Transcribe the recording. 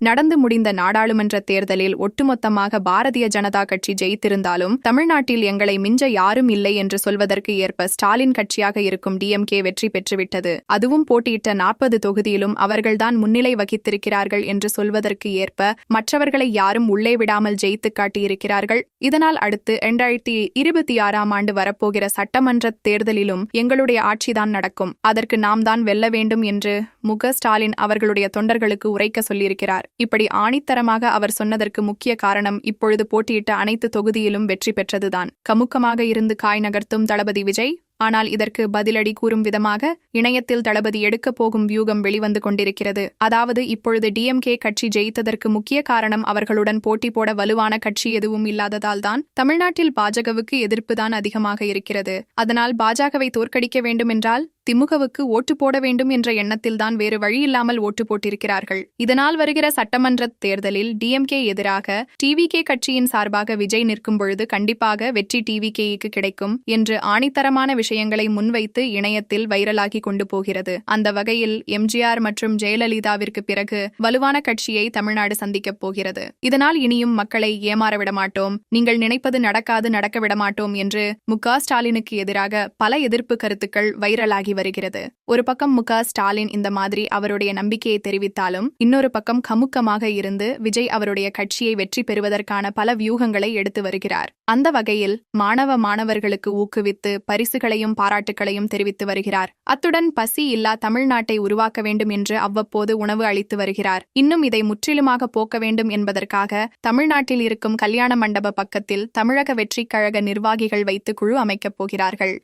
நடந்து முடிந்த நாடாளுமன்ற தேர்தலில் ஒட்டுமொத்தமாக பாரதிய ஜனதா கட்சி ஜெயித்திருந்தாலும் தமிழ்நாட்டில் எங்களை மிஞ்ச யாரும் இல்லை என்று சொல்வதற்கு ஏற்ப ஸ்டாலின் கட்சியாக இருக்கும் டிஎம்கே வெற்றி பெற்றுவிட்டது. அதுவும் போட்டியிட்ட நாற்பது தொகுதியிலும் அவர்கள்தான் முன்னிலை வகித்திருக்கிறார்கள் என்று சொல்வதற்கு ஏற்ப மற்றவர்களை யாரும் உள்ளே விடாமல் ஜெயித்து காட்டியிருக்கிறார்கள். இதனால் அடுத்து இரண்டாயிரத்தி இருபத்தி ஆறாம் ஆண்டு வரப்போகிற சட்டமன்ற தேர்தலிலும் எங்களுடைய ஆட்சிதான் நடக்கும். அதற்கு நாம் தான் வெல்ல வேண்டும் என்று முக ஸ்டாலின் அவர்களுடைய தொண்டர்களுக்கு உரைக்க சொல்லியிருக்கிறார். இப்படி ஆணித்தரமாக அவர் சொன்னதற்கு முக்கிய காரணம் இப்பொழுது போட்டியிட்ட அனைத்து தொகுதியிலும் வெற்றி பெற்றதுதான். கமுக்கமாக இருந்து காய் நகர்த்தும் தளபதி விஜய் ஆனால் இதற்கு பதிலடி கூறும் விதமாக இணையத்தில் தளபதி எடுக்கப் போகும் வியூகம் வெளிவந்து கொண்டிருக்கிறது. அதாவது இப்பொழுது டிஎம்கே கட்சி ஜெயித்ததற்கு முக்கிய காரணம் அவர்களுடன் போட்டி போட வலுவான கட்சி எதுவும் இல்லாததால் தான் தமிழ்நாட்டில் பாஜகவுக்கு எதிர்ப்புதான் அதிகமாக இருக்கிறது. அதனால் பாஜகவை தோற்கடிக்க வேண்டுமென்றால் திமுகவுக்கு ஓட்டு போட வேண்டும் என்ற எண்ணத்தில்தான் வேறு வழியில்லாமல் ஓட்டு போட்டிருக்கிறார்கள். இதனால் வருகிற சட்டமன்ற தேர்தலில் டிஎம்கே எதிராக டிவிகே கட்சியின் சார்பாக விஜய் நிற்கும் பொழுது கண்டிப்பாக வெற்றி டிவிகேக்கு கிடைக்கும் என்று ஆணித்தரமான விஷயங்களை முன்வைத்து இணையத்தில் வைரலாகி கொண்டு போகிறது. அந்த வகையில் எம்ஜிஆர் மற்றும் ஜெயலலிதாவிற்கு பிறகு வலுவான கட்சியை தமிழ்நாடு சந்திக்கப் போகிறது. இதனால் இனியும் மக்களை ஏமாற மாட்டோம் நீங்கள் நினைப்பது நடக்காது நடக்க விடமாட்டோம் என்று மு க ஸ்டாலினுக்கு எதிராக பல எதிர்ப்பு கருத்துக்கள் வைரலாகி வருகிறது. ஒரு பக்கம் மு ஸ்டாலின் இந்த மாதிரி அவருடைய நம்பிக்கையை தெரிவித்தாலும் இன்னொரு பக்கம் கமுக்கமாக இருந்து விஜய் அவருடைய கட்சியை வெற்றி பெறுவதற்கான பல வியூகங்களை எடுத்து வருகிறார். அந்த வகையில் மாணவ மாணவர்களுக்கு ஊக்குவித்து பரிசுகளையும் பாராட்டுகளையும் தெரிவித்து வருகிறார். அத்துடன் பசி இல்லா தமிழ்நாட்டை உருவாக்க வேண்டும் என்று அவ்வப்போது உணவு அளித்து வருகிறார். இன்னும் இதை முற்றிலுமாக போக்க வேண்டும் என்பதற்காக தமிழ்நாட்டில் இருக்கும் கல்யாண மண்டப பக்கத்தில் தமிழக வெற்றிக் கழக நிர்வாகிகள் வைத்து குழு அமைக்கப் போகிறார்கள்.